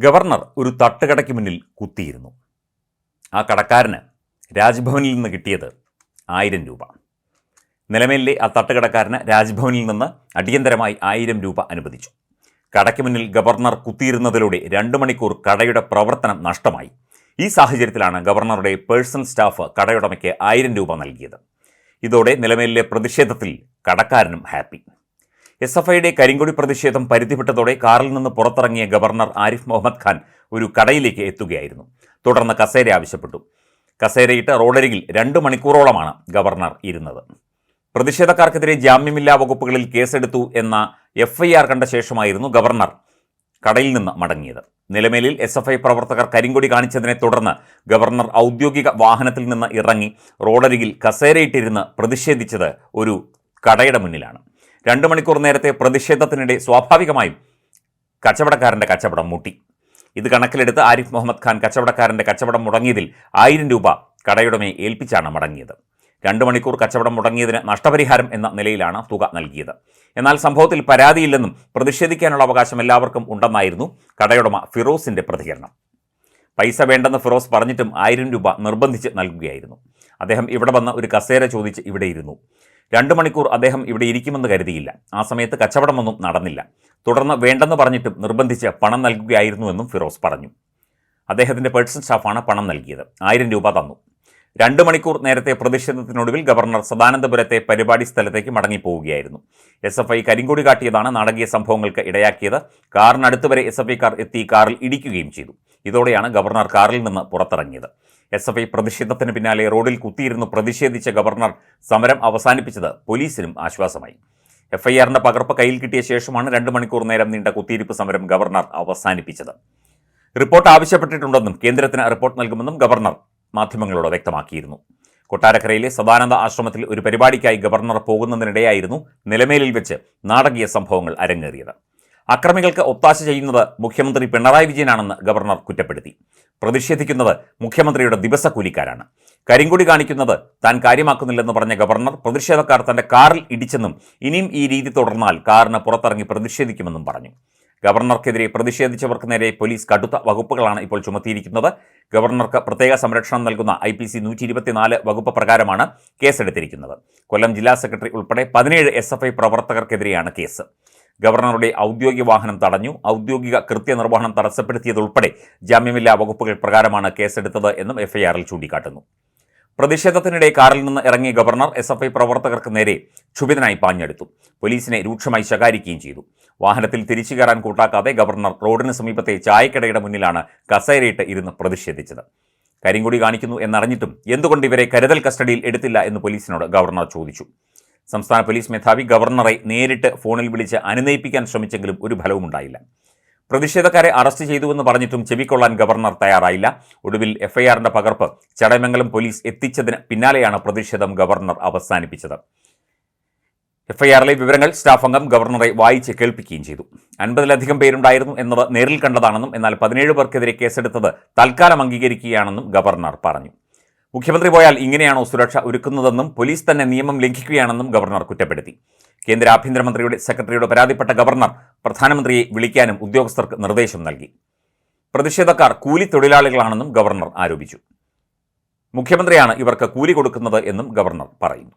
Governor ഒരു തട്ടുകടയ്ക്ക് മുന്നിൽ കുത്തിയിരുന്നു. ആ കടക്കാരന് രാജ്ഭവനിൽ നിന്ന് കിട്ടിയത് ആയിരം രൂപ. നിലമേലിലെ ആ തട്ടുകടക്കാരന് രാജ്ഭവനിൽ നിന്ന് അടിയന്തരമായി ആയിരം രൂപ അനുവദിച്ചു. കടയ്ക്ക് മുന്നിൽ ഗവർണർ കുത്തിയിരുന്നതിലൂടെ രണ്ട് മണിക്കൂർ കടയുടെ പ്രവർത്തനം നഷ്ടമായി. ഈ സാഹചര്യത്തിലാണ് ഗവർണറുടെ പേഴ്സണൽ സ്റ്റാഫ് കടയുടമയ്ക്ക് ആയിരം രൂപ നൽകിയത്. ഇതോടെ നിലമേലിലെ പ്രതിഷേധത്തിൽ കടക്കാരനും ഹാപ്പി. എസ് എഫ് ഐയുടെ കരിങ്കൊടി പ്രതിഷേധം പരിധിവിട്ടതോടെ കാറിൽ നിന്ന് പുറത്തിറങ്ങിയ ഗവർണർ ആരിഫ് മുഹമ്മദ് ഖാൻ ഒരു കടയിലേക്ക് എത്തുകയായിരുന്നു. തുടർന്ന് കസേര ആവശ്യപ്പെട്ടു. കസേരയിട്ട് റോഡരികിൽ രണ്ട് മണിക്കൂറോളമാണ് ഗവർണർ ഇരുന്നത്. പ്രതിഷേധക്കാർക്കെതിരെ ജാമ്യമില്ലാ വകുപ്പുകളിൽ കേസെടുത്തു എന്ന എഫ് ഐ ആർ കണ്ട ശേഷമായിരുന്നു ഗവർണർ കടയിൽ നിന്ന് മടങ്ങിയത്. നിലമേലിൽ എസ് എഫ് ഐ പ്രവർത്തകർ കരിങ്കൊടി കാണിച്ചതിനെ തുടർന്ന് ഗവർണർ ഔദ്യോഗിക വാഹനത്തിൽ നിന്ന് ഇറങ്ങി റോഡരികിൽ കസേരയിട്ടിരുന്ന് പ്രതിഷേധിച്ചത് ഒരു കടയുടെ മുന്നിലാണ്. രണ്ട് മണിക്കൂർ നേരത്തെ പ്രതിഷേധത്തിനിടെ സ്വാഭാവികമായും കച്ചവടക്കാരന്റെ കച്ചവടം മുട്ടി. ഇത് കണക്കിലെടുത്ത് ആരിഫ് മുഹമ്മദ് ഖാൻ കച്ചവടക്കാരന്റെ കച്ചവടം മുടങ്ങിയതിൽ ആയിരം രൂപ കടയുടമയെ ഏൽപ്പിച്ചാണ് മടങ്ങിയത്. രണ്ട് മണിക്കൂർ കച്ചവടം മുടങ്ങിയതിന് നഷ്ടപരിഹാരം എന്ന നിലയിലാണ് തുക നൽകിയത്. എന്നാൽ സംഭവത്തിൽ പരാതിയില്ലെന്നും പ്രതിഷേധിക്കാനുള്ള അവകാശം എല്ലാവർക്കും ഉണ്ടെന്നായിരുന്നു കടയുടമ ഫിറോസിന്റെ പ്രതികരണം. പൈസ വേണ്ടെന്ന് ഫിറോസ് പറഞ്ഞിട്ടും ആയിരം രൂപ നിർബന്ധിച്ച് നൽകുകയായിരുന്നു. അദ്ദേഹം ഇവിടെ വന്ന് ഒരു കസേര ചോദിച്ച് ഇവിടെ ഇരുന്നു രണ്ട് മണിക്കൂർ അദ്ദേഹം ഇവിടെ ഇരിക്കുമെന്ന് കരുതിയില്ല. ആ സമയത്ത് കച്ചവടമൊന്നും നടന്നില്ല. തുടർന്ന് വേണ്ടെന്ന് പറഞ്ഞിട്ടും നിർബന്ധിച്ച് പണം നൽകുകയായിരുന്നുവെന്നും ഫിറോസ് പറഞ്ഞു. അദ്ദേഹത്തിന്റെ പേഴ്സണൽ സ്റ്റാഫാണ് പണം നൽകിയത്. ആയിരം രൂപ തന്നു. രണ്ട് മണിക്കൂർ നേരത്തെ പ്രതിഷേധത്തിനൊടുവിൽ ഗവർണർ സദാനന്ദപുരത്തെ പരിപാടി സ്ഥലത്തേക്ക് മടങ്ങിപ്പോവുകയായിരുന്നു. എസ് എഫ് ഐ കരിങ്കൊടി കാട്ടിയതാണ് നാടകീയ സംഭവങ്ങൾക്ക് ഇടയാക്കിയത്. കാറിനടുത്ത് വരെ എസ് എഫ് ഐക്കാർ എത്തി കാറിൽ ഇടിക്കുകയും ചെയ്തു. ഇതോടെയാണ് ഗവർണർ കാറിൽ നിന്ന് പുറത്തിറങ്ങിയത്. എസ് എഫ് ഐ പ്രതിഷേധത്തിന് പിന്നാലെ റോഡിൽ കുത്തിയിരുന്നു പ്രതിഷേധിച്ച ഗവർണർ. സമരം അവസാനിപ്പിച്ചത് പോലീസിനും ആശ്വാസമായി. എഫ്ഐആറിന്റെ പകർപ്പ് കയ്യിൽ കിട്ടിയ ശേഷമാണ് രണ്ട് മണിക്കൂർ നേരം നീണ്ട കുത്തിയിരിപ്പ് സമരം ഗവർണർ അവസാനിപ്പിച്ചത്. റിപ്പോർട്ട് ആവശ്യപ്പെട്ടിട്ടുണ്ടെന്നും കേന്ദ്രത്തിന് റിപ്പോർട്ട് നൽകുമെന്നും ഗവർണർ മാധ്യമങ്ങളോട് വ്യക്തമാക്കിയിരുന്നു. കൊട്ടാരക്കരയിലെ സദാനന്ദ ആശ്രമത്തിൽ ഒരു പരിപാടിക്കായി ഗവർണർ പോകുന്നതിനിടെയായിരുന്നു നിലമേലിൽ വെച്ച് നാടകീയ സംഭവങ്ങൾ അരങ്ങേറിയത്. അക്രമികൾക്ക് ഒത്താശ ചെയ്യുന്നത് മുഖ്യമന്ത്രി പിണറായി വിജയനാണെന്ന് ഗവർണർ കുറ്റപ്പെടുത്തി. പ്രതിഷേധിക്കുന്നത് മുഖ്യമന്ത്രിയുടെ ദിവസക്കൂലിക്കാരാണ്. കരിങ്കൊടി കാണിക്കുന്നത് താൻ കാര്യമാക്കുന്നില്ലെന്ന് പറഞ്ഞ ഗവർണർ പ്രതിഷേധക്കാർ തന്റെ കാറിൽ ഇടിച്ചെന്നും ഇനിയും ഈ രീതി തുടർന്നാൽ കാറിന് പുറത്തിറങ്ങി പ്രതിഷേധിക്കുമെന്നും പറഞ്ഞു. ഗവർണർക്കെതിരെ പ്രതിഷേധിച്ചവർക്ക് നേരെ പോലീസ് കടുത്ത വകുപ്പുകളാണ് ഇപ്പോൾ ചുമത്തിയിരിക്കുന്നത്. ഗവർണർക്ക് പ്രത്യേക സംരക്ഷണം നൽകുന്ന ഐ പി സി നൂറ്റി ഇരുപത്തിനാല് വകുപ്പ് പ്രകാരമാണ് കേസെടുത്തിരിക്കുന്നത്. കൊല്ലം ജില്ലാ സെക്രട്ടറി ഉൾപ്പെടെ പതിനേഴ് എസ് എഫ് ഐ പ്രവർത്തകർക്കെതിരെയാണ് കേസ്. ഗവർണറുടെ ഔദ്യോഗിക വാഹനം തടഞ്ഞു. ഔദ്യോഗിക കൃത്യനിർവഹണം തടസ്സപ്പെടുത്തിയതുൾപ്പെടെ ജാമ്യമില്ലാ വകുപ്പുകൾ പ്രകാരമാണ് കേസെടുത്തത് എന്നും എഫ്ഐആറിൽ ചൂണ്ടിക്കാട്ടുന്നു. പ്രതിഷേധത്തിനിടെ കാറിൽ നിന്ന് ഇറങ്ങിയ ഗവർണർ എസ് എഫ് ഐ പ്രവർത്തകർക്ക് നേരെ ക്ഷുഭിതനായി പാഞ്ഞെടുത്തു. പോലീസിനെ രൂക്ഷമായി ശകാരിക്കുകയും ചെയ്തു. വാഹനത്തിൽ തിരിച്ചു കയറാൻ കൂട്ടാക്കാതെ ഗവർണർ റോഡിന് സമീപത്തെ ചായക്കടയുടെ മുന്നിലാണ് കസേരയിട്ട് ഇരുന്ന് പ്രതിഷേധിച്ചത്. കരിങ്കൊടി കാണിക്കുന്നു എന്നറിഞ്ഞിട്ടും എന്തുകൊണ്ട് ഇവരെ കരുതൽ കസ്റ്റഡിയിൽ എടുത്തില്ല എന്ന് പോലീസിനോട് ഗവർണർ ചോദിച്ചു. സംസ്ഥാന പോലീസ് മേധാവി ഗവർണറെ നേരിട്ട് ഫോണിൽ വിളിച്ച് അനുനയിപ്പിക്കാൻ ശ്രമിച്ചെങ്കിലും ഒരു ഫലവും ഉണ്ടായില്ല. പ്രതിഷേധക്കാരെ അറസ്റ്റ് ചെയ്തുവെന്ന് പറഞ്ഞിട്ടും ചെവിക്കൊള്ളാൻ ഗവർണർ തയ്യാറായില്ല. ഒടുവിൽ എഫ്ഐആറിന്റെ പകർപ്പ് ചടയമംഗലം പോലീസ് എത്തിച്ചതിന് പിന്നാലെയാണ് പ്രതിഷേധം ഗവർണർ അവസാനിപ്പിച്ചത്. എഫ്ഐആറിലെ വിവരങ്ങൾ സ്റ്റാഫ് അംഗം ഗവർണറെ വായിച്ച് കേൾപ്പിക്കുകയും ചെയ്തു. അൻപതിലധികം പേരുണ്ടായിരുന്നു എന്നത് നേരിൽ കണ്ടതാണെന്നും എന്നാൽ പതിനേഴ് പേർക്കെതിരെ കേസെടുത്തത് തൽക്കാലം അംഗീകരിക്കുകയാണെന്നും ഗവർണർ പറഞ്ഞു. മുഖ്യമന്ത്രി പോയാൽ ഇങ്ങനെയാണോ സുരക്ഷ ഒരുക്കുന്നതെന്നും പോലീസ് തന്നെ നിയമം ലംഘിക്കുകയാണെന്നും ഗവർണർ കുറ്റപ്പെടുത്തി. കേന്ദ്ര ആഭ്യന്തരമന്ത്രിയുടെ സെക്രട്ടറിയുടെ പരാതിപ്പെട്ട ഗവർണർ പ്രധാനമന്ത്രിയെ വിളിക്കാനും ഉദ്യോഗസ്ഥർക്ക് നിർദ്ദേശം നൽകി. പ്രതിഷേധക്കാർ കൂലി തൊഴിലാളികളാണെന്നും ഗവർണർ ആരോപിച്ചു. മുഖ്യമന്ത്രിയാണ് ഇവർക്ക് കൂലി കൊടുക്കുന്നത് എന്നും ഗവർണർ പറയുന്നു.